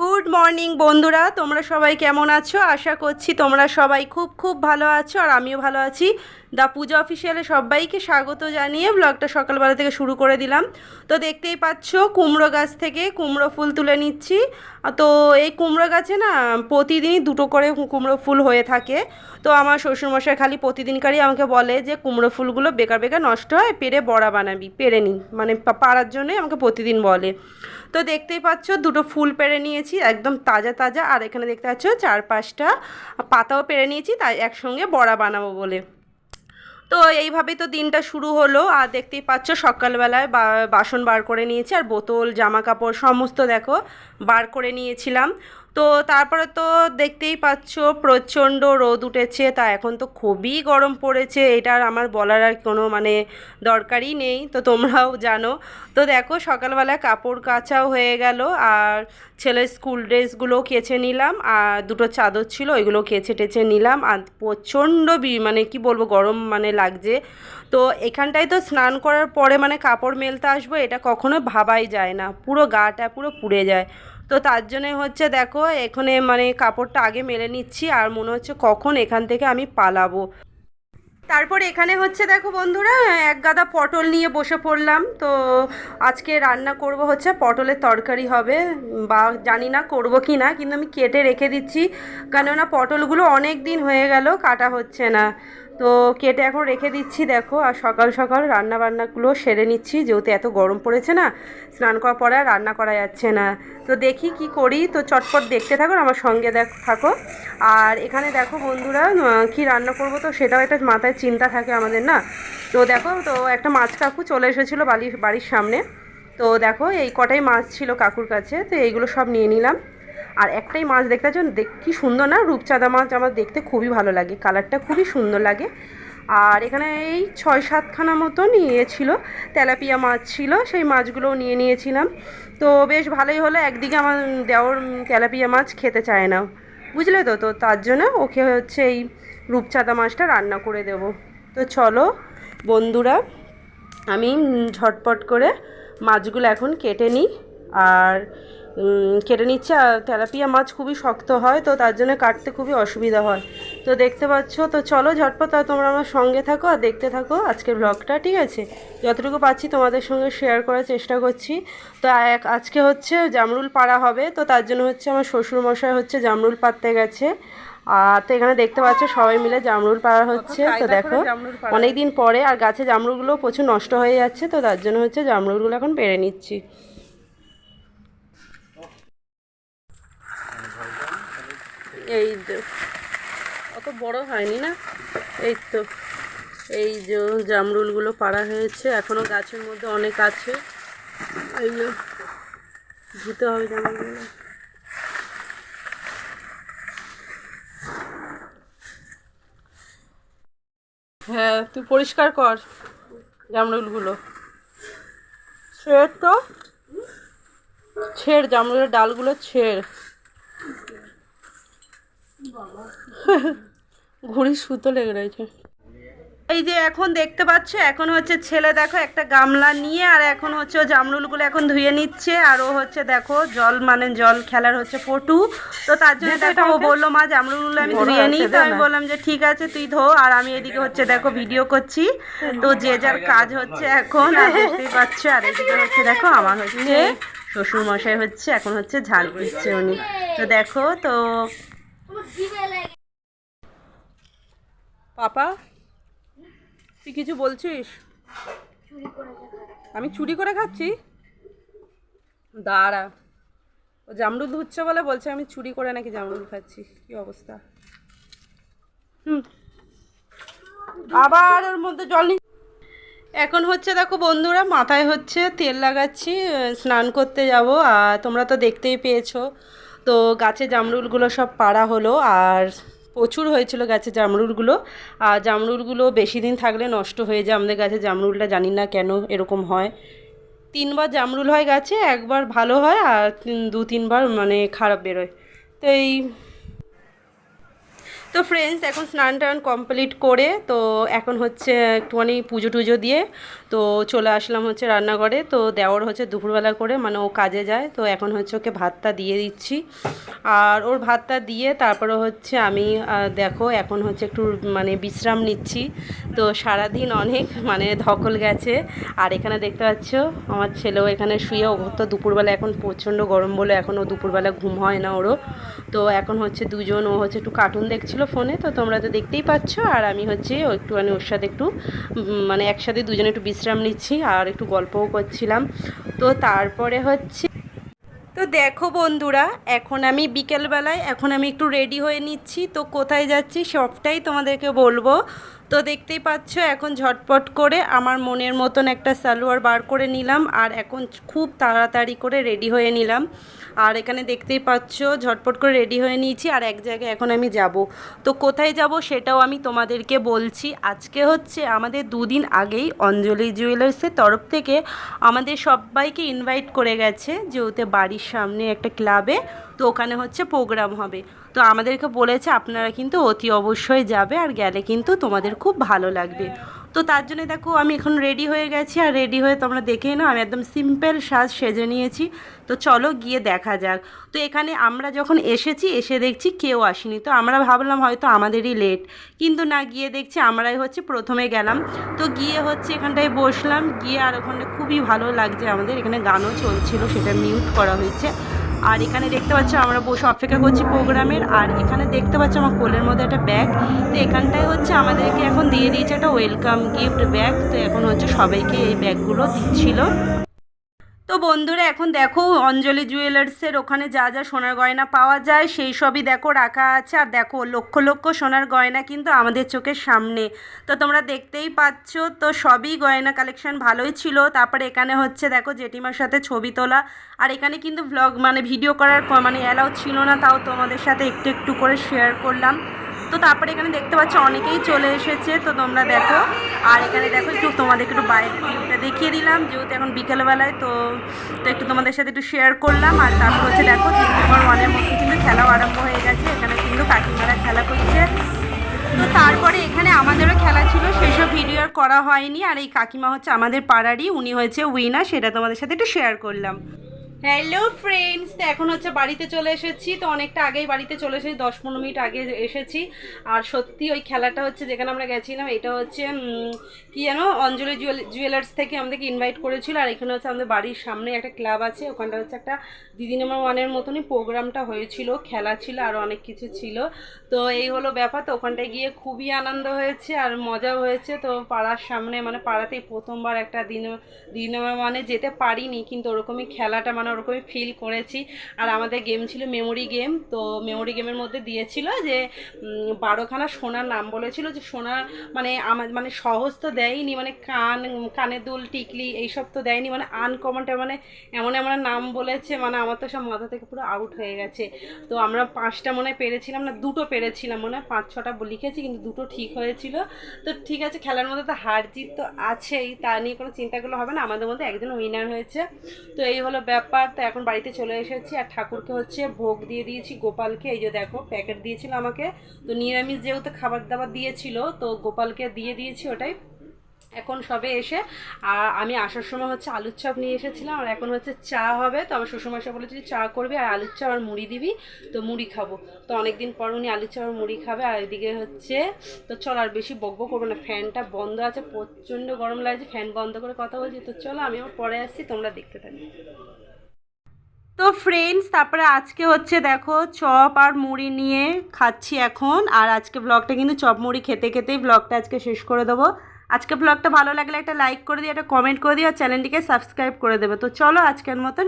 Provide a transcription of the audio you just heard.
Good morning বন্ধুরা। তোমরা সবাই কেমন আছো? আশা করছি তোমরা সবাই খুব খুব ভালো আছো, আর আমিও ভালো আছি। দা পূজা অফিসিয়ালে সবাইকে স্বাগত জানিয়ে ব্লগটা সকালবেলা থেকে শুরু করে দিলাম। তো দেখতেই পাচ্ছ, কুমড়ো গাছ থেকে কুমড়ো ফুল তুলে নিচ্ছি। তো এই কুমড়ো গাছে না, প্রতিদিনই দুটো করে কুমড়ো ফুল হয়ে থাকে। তো আমার শ্বশুরমশাই খালি প্রতিদিনকারই আমাকে বলে যে, কুমড়ো ফুলগুলো বেকার বেকার নষ্ট হয় পেরে বড়া বানাবি পেরে নি। মানে পাড়ার জন্যই আমাকে প্রতিদিন বলে। তো দেখতেই পাচ্ছ, দুটো ফুল পেরে নিয়েছি, একদম তাজা তাজা, আর এখানে দেখতে পাচ্ছ চার পাঁচটা পাতাও পেরে নিয়েছি, তাই একসঙ্গে বড়া বানাবো বলে। তো এইভাবেই তো দিনটা শুরু হলো, আর দেখতেই পাচ্ছ সকালবেলায় বাসন বার করে নিয়েছি, আর বোতল জামা কাপড় সমস্ত দেখো, বার করে নিয়েছিলাম। তো তারপরে তো দেখতেই পাচ্ছ প্রচণ্ড রোদ উঠেছে, তা এখন তো খুবই গরম পড়েছে এটার আমার বলার আর কোনো মানে দরকারই নেই, তো তোমরাও জানো। তো দেখো সকালবেলা কাপড় কাচাও হয়ে গেল, আর ছেলের স্কুল ড্রেসগুলো কেচে নিলাম, আর দুটো চাদর ছিল ওইগুলো কেচে টেচে নিলাম, আর প্রচণ্ড মানে কি বলব গরম মানে লাগছে। তো এখানটায় তো স্নান করার পরে মানে কাপড় মেলতে আসব, এটা কখনো ভাবাই যায় না, পুরো গাটা পুরো পুড়ে যায়। তো তার জন্যে হচ্ছে দেখো, এখানে মানে কাপড়টা আগে মেলে নিচ্ছি আর মনে হচ্ছে কখন এখান থেকে আমি পালাবো। তারপর এখানে হচ্ছে দেখো বন্ধুরা, এক গাদা পটল নিয়ে বসে পড়লাম। তো আজকে রান্না করব হচ্ছে পটলের তরকারি হবে, বা জানি না করব কি না, কিন্তু আমি কেটে রেখে দিচ্ছি। কেননা পটলগুলো অনেক দিন হয়ে গেল, কাটা হচ্ছে না। তো কেটে এখন রেখে দিচ্ছি, দেখো। আর সকাল সকাল রান্না বান্নাগুলো সেরে নিচ্ছি, যেহেতু এত গরম পড়েছে না, স্নান করার পরে আর রান্না করা যাচ্ছে না। তো দেখি কি করি, তো চটপট দেখতে থাকো আমার সঙ্গে দেখ, থাকো। আর এখানে দেখো বন্ধুরা কি রান্না করব তো সেটাও একটা মাথায় চিন্তা থাকে আমাদের না। তো দেখো, তো একটা মাছ কাকু চলে এসেছিল বাড়ির বাড়ির সামনে। তো দেখো, এই কটাই মাছ ছিল কাকুর কাছে, তো এইগুলো সব নিয়ে নিলাম। আর একটাই মাছ দেখতে পাচ্ছ দেখ সুন্দর না? রূপচাঁদা মাছ আমার দেখতে খুবই ভালো লাগে। কালারটা খুবই সুন্দর লাগে। আর এখানে এই ছয় সাতখানা মতন ইয়ে ছিল তেলাপিয়া মাছ ছিল, সেই মাছগুলোও নিয়ে নিয়েছিলাম। তো বেশ ভালোই হলো। একদিকে আমার দেওর তেলাপিয়া মাছ খেতে চায় না। বুঝলে তো? তো তার জন্য ওকে হচ্ছে এই রূপচাঁদা মাছটা রান্না করে দেব। তো চলো বন্ধুরা, আমি ঝটপট করে মাছগুলো এখন কেটে নিই। আর কেটে নিচ্ছে। আর তেলাপিয়া মাছ খুবই শক্ত হয় তো তার জন্য কাটতে খুবই অসুবিধা হয়। তো দেখতে পাচ্ছ তো চলো ঝটপট আর তোমরা আমার সঙ্গে থাকো আর দেখতে থাকো আজকের ব্লগটা ঠিক আছে? যতটুকু পাচ্ছি তোমাদের সঙ্গে শেয়ার করার চেষ্টা করছি। তো এক- আজকে হচ্ছে জামরুল পাড়া হবে তো তার জন্য হচ্ছে আমার শ্বশুরমশাই হচ্ছে জামরুল পাড়তে গেছে। আর তো এখানে দেখতে পাচ্ছ সবাই মিলে জামরুল পাড়া হচ্ছে। তো দেখো অনেক দিন পরে আর গাছে জামরুলগুলো প্রচুর নষ্ট হয়ে যাচ্ছে তো তার জন্য হচ্ছে জামরুলগুলো এখন পেরে নিচ্ছি। এই অত বড় হয়নি না? এই তো, এই যে জামরুলগুলো পাড়া হয়েছে, এখনও গাছের মধ্যে অনেক আছে। এই ধুতে হবে জামরুলগুলো। হ্যাঁ তুই পরিষ্কার কর জামরুলগুলো। ছেড় তো। ছেড়, জামরুলের ডালগুলো ছেড়। ঘুড়ি সুতো লেগে রয়েছে। এই যে এখন দেখতে পাচ্ছ এখন হচ্ছে ছেলে দেখো একটা গামলা নিয়ে আর এখন হচ্ছে ও জামরুলগুলো এখন ধুয়ে নিচ্ছে আর ও হচ্ছে দেখো জল মানে জল খেলার হচ্ছে পটু। তো তার জন্য দেখো ও বলল মা জামরুলগুলো আমি ধুয়ে নিই। তো আমি বললাম যে ঠিক আছে তুই ধো। আর আমি এদিকে হচ্ছে দেখো ভিডিও করছি। তো যে যার কাজ হচ্ছে এখন আর দেখতেই পাচ্ছ আর এদিকে হচ্ছে দেখো আমার হচ্ছে শ্বশুরমশাই হচ্ছে এখন হচ্ছে ঝাল দিচ্ছে উনি। তো দেখো তো পাপা, তুই কিছু বলছিস? আমি চুরি করে খাচ্ছি। দাঁড়া। ও জামরুল ধুচ্ছে বলে বলছে আমি চুরি করে নাকি জামরুল খাচ্ছি। কি অবস্থা? হুম। আবার ওর মধ্যে জল নি এখন হচ্ছে দেখো বন্ধুরা, মাথায় হচ্ছে তেল লাগাচ্ছি স্নান করতে যাব। আর তোমরা তো দেখতেই পেয়েছ। তো গাছে জামরুলগুলো সব পাড়া হলো আর প্রচুর হয়েছিল গাছে জামরুলগুলো। আর জামরুলগুলো বেশি দিন থাকলে নষ্ট হয়ে যায়। আমাদের গাছে জামরুলটা জানি না কেন এরকম হয়। তিনবার জামরুল হয় গাছে, একবার ভালো হয় আর দু তিনবার মানে খারাপ বেরোয়। তো এই তো ফ্রেন্ডস এখন স্নান টান কমপ্লিট করে, তো এখন হচ্ছে একটুখানি পুজো টুজো দিয়ে, তো চলে আসলাম হচ্ছে রান্নাঘরে, তো দেওয়ার হচ্ছে দুপুরবেলা করে মানে ও কাজে যায়, তো এখন হচ্ছে ওকে ভাতটা দিয়ে দিচ্ছি। আর ওর ভাতটা দিয়ে তারপরে হচ্ছে আমি দেখো এখন হচ্ছে একটু মানে বিশ্রাম নিচ্ছি। তো সারাদিন অনেক মানে ধকল গেছে। আর এখানে দেখতে পাচ্ছ, আমার ছেলেও এখানে শুয়ে, ও তো দুপুরবেলা এখন প্রচণ্ড গরম বলে এখন ও দুপুরবেলা ঘুম হয় না ওরও। তো এখন হচ্ছে দুজন, ও হচ্ছে একটু কার্টুন দেখছিল ফোনে, তো তোমরা তো দেখতেই পাচ্ছ। আর আমি হচ্ছে একটুখানি ওর সাথে একটু মানে একসাথে দুজনে একটু বিশ্রাম নিচ্ছি আর একটু গল্পও করছিলাম। তো তারপরে হচ্ছে, তো দেখো বন্ধুরা, এখন আমি বিকেলবেলায়, এখন আমি একটু রেডি হয়ে নিচ্ছি। তো কোথায় যাচ্ছি সবটাই তোমাদেরকে বলব। তো দেখতেই পাচ্ছ, এখন ঝটপট করে আমার মনের মতন একটা সালোয়ার বার করে নিলাম আর এখন খুব তাড়াতাড়ি করে রেডি হয়ে নিলাম। আর এখানে দেখতেই পাচ্ছ, ঝটপট করে রেডি হয়ে নিয়েছি আর এক জায়গায় এখন আমি যাব। তো কোথায় যাব সেটাও আমি তোমাদেরকে বলছি। আজকে হচ্ছে আমাদের দুদিন আগেই অঞ্জলি জুয়েলার্সের তরফ থেকে আমাদের সবাইকে ইনভাইট করে গেছে যেহেতু বাড়ির সামনে একটা ক্লাবে তো ওখানে হচ্ছে প্রোগ্রাম হবে। তো আমাদেরকে বলেছে, আপনারা কিন্তু অতি অবশ্যই যাবে আর গেলে কিন্তু তোমাদের খুব ভালো লাগবে। তো তার জন্য দেখো, আমি এখন রেডি হয়ে গেছি। আর রেডি হয়ে তোমরা দেখেই নাও, আমি একদম সিম্পল সাজ সেজে নিয়েছি। তো চলো গিয়ে দেখা যাক। তো এখানে আমরা যখন এসেছি, এসে দেখছি কেউ আসেনি। তো আমরা ভাবলাম হয়তো আমাদেরই লেট কিন্তু না, গিয়ে দেখছি আমরাই হচ্ছে প্রথমে গেলাম। তো গিয়ে হচ্ছে এখানটায় বসলাম। গিয়ে আর ওখানে খুবই ভালো লাগছে আমাদের। এখানে গানও চলছিল, সেটা মিউট করা হয়েছে। আর এখানে দেখতে পাচ্ছ আমরা বসে অপেক্ষা করছি প্রোগ্রামের, আর এখানে দেখতে পাচ্ছ আমার কোলের মধ্যে একটা ব্যাগ। তো এখানটাই হচ্ছে আমাদেরকে এখন দিয়ে দিয়েছে একটা ওয়েলকাম গিফট ব্যাগ। তো এখন হচ্ছে সবাইকে এই ব্যাগগুলো দিচ্ছিল। তো বন্ধুরা, এখন দেখো অঞ্জলি জুয়েলার্সের ওখানে যা যা সোনার গয়না পাওয়া যায়, সেই সবই দেখো রাখা আছে। আর দেখো, লক্ষ লক্ষ সোনার গয়না কিন্তু আমাদের চোখের সামনে। তো তোমরা দেখতেই পাচ্ছ, তো সবই গয়না কালেকশন ভালোই ছিল। তারপরে এখানে হচ্ছে দেখো জেঠিমার সাথে ছবি তোলা। আর এখানে কিন্তু ভ্লগ মানে ভিডিও করার মানে অ্যালাউ ছিল না, তাও তোমাদের সাথে একটু একটু করে শেয়ার করলাম। তো তারপরে এখানে দেখতে পাচ্ছ অনেকেই চলে এসেছে, তো তোমরা দেখো। আর এখানে দেখো একটু তোমাদেরকে একটু বাইরের ভিউটা দেখিয়ে দিলাম, যেহেতু এখন বিকেলবেলায়, তো তো একটু তোমাদের সাথে একটু শেয়ার করলাম। আর তারপর হচ্ছে দেখো, তিন নম্বর ওয়ানের মধ্যে কিন্তু খেলাও আরম্ভ হয়ে গেছে, এখানে কিন্তু কাকিমারা খেলা করছে। তো তারপরে এখানে আমাদেরও খেলা ছিল, সেসব ভিডিও আর করা হয়নি। আর এই কাকিমা হচ্ছে আমাদের পাড়ারই, উনি হয়েছে উইনার সেটা তোমাদের সাথে একটু শেয়ার করলাম। হ্যালো ফ্রেন্ডস তো এখন হচ্ছে বাড়িতে চলে এসেছি। তো অনেকটা আগেই বাড়িতে চলে এসেছি, দশ পনেরো মিনিট আগে এসেছি। আর সত্যি ওই খেলাটা হচ্ছে যেখানে আমরা গেছিলাম, এটা হচ্ছে কি জানো অঞ্জলি জুয়েল, জুয়েলার্স থেকে আমাদেরকে ইনভাইট করেছিল। আর এখানে হচ্ছে আমাদের বাড়ির সামনে একটা ক্লাব আছে। ওখানটা হচ্ছে একটা দিদি নাম্বার ওয়ানের মতনই প্রোগ্রামটা হয়েছিল, খেলা ছিল, আর অনেক কিছু ছিল। তো এই হলো ব্যাপার। তো ওখানটায় গিয়ে খুবই আনন্দ হয়েছে আর মজাও হয়েছে। তো পাড়ার সামনে মানে পাড়াতেই প্রথমবার একটা দিন দিন মানে যেতে পারিনি, কিন্তু ওরকমই খেলাটা মানে ওরকমই ফিল করেছি। আর আমাদের গেম ছিল মেমোরি গেম তো মেমোরি গেমের মধ্যে দিয়েছিল যে বারোখানা সোনার নাম বলেছিল যে সোনার মানে আমার মানে সহজ তো দেয়নি মানে কান, কানের দুল, টিকলি এইসব তো দেয়নি মানে আনকমনটা মানে এমন এমন নাম বলেছে মানে আমার তো সব মাথা থেকে পুরো আউট হয়ে গেছে। তো আমরা পাঁচটা মনে পেরেছিলাম না, দুটো পেরেছিলাম, মনে হয় পাঁচ, ছটা লিখেছি, কিন্তু দুটো ঠিক হয়েছিল। তো ঠিক আছে, খেলার মধ্যে তো হার জিত তো আছেই, তা নিয়ে কোনো চিন্তাগুলো হবে না, আমাদের মধ্যে একজন উইনার হয়েছে। তো এই হলো ব্যাপার। তো এখন বাড়িতে চলে এসেছি আর ঠাকুরকে হচ্ছে ভোগ দিয়ে দিয়েছি, গোপালকে। এই যে দেখো প্যাকেট দিয়েছিল আমাকে। তো নিরামিষ যেহেতু খাবার দাবার দিয়েছিল, তো গোপালকে দিয়ে দিয়েছি ওটাই। এখন সবে এসে আর আমি আসার সময় হচ্ছে আলুর চপ নিয়ে এসেছিলাম, আর এখন হচ্ছে চা হবে। তো আমার শ্বশুরমশাই বলেছে চা করবি আর আলুর চপ আর মুড়ি দিবি, তো মুড়ি খাব। তো অনেকদিন পর উনি আলুর চপ আর মুড়ি খাবে, আর এদিকে হচ্ছে, তো চল আর বেশি বকবো করব না, ফ্যানটা বন্ধ আছে, প্রচণ্ড গরম লাগছে, ফ্যান বন্ধ করে কথা বলছি। তো চলো আমি আবার পরে আসছি, তোমরা দেখতে থাকি। তো ফ্রেন্ডস তারপরে আজকে হচ্ছে দেখো চপ আর মুড়ি নিয়ে খাচ্ছি এখন। আর আজকে ব্লগটা কিন্তু চপ মুড়ি খেতে খেতেই ব্লগটা আজকে শেষ করে দেবো। আজকে ব্লগটা ভালো লাগলে একটা লাইক করে দিই একটা কমেন্ট করে দিও, আর চ্যানেলটিকে সাবস্ক্রাইব করে দেবে। তো চলো আজকের মতন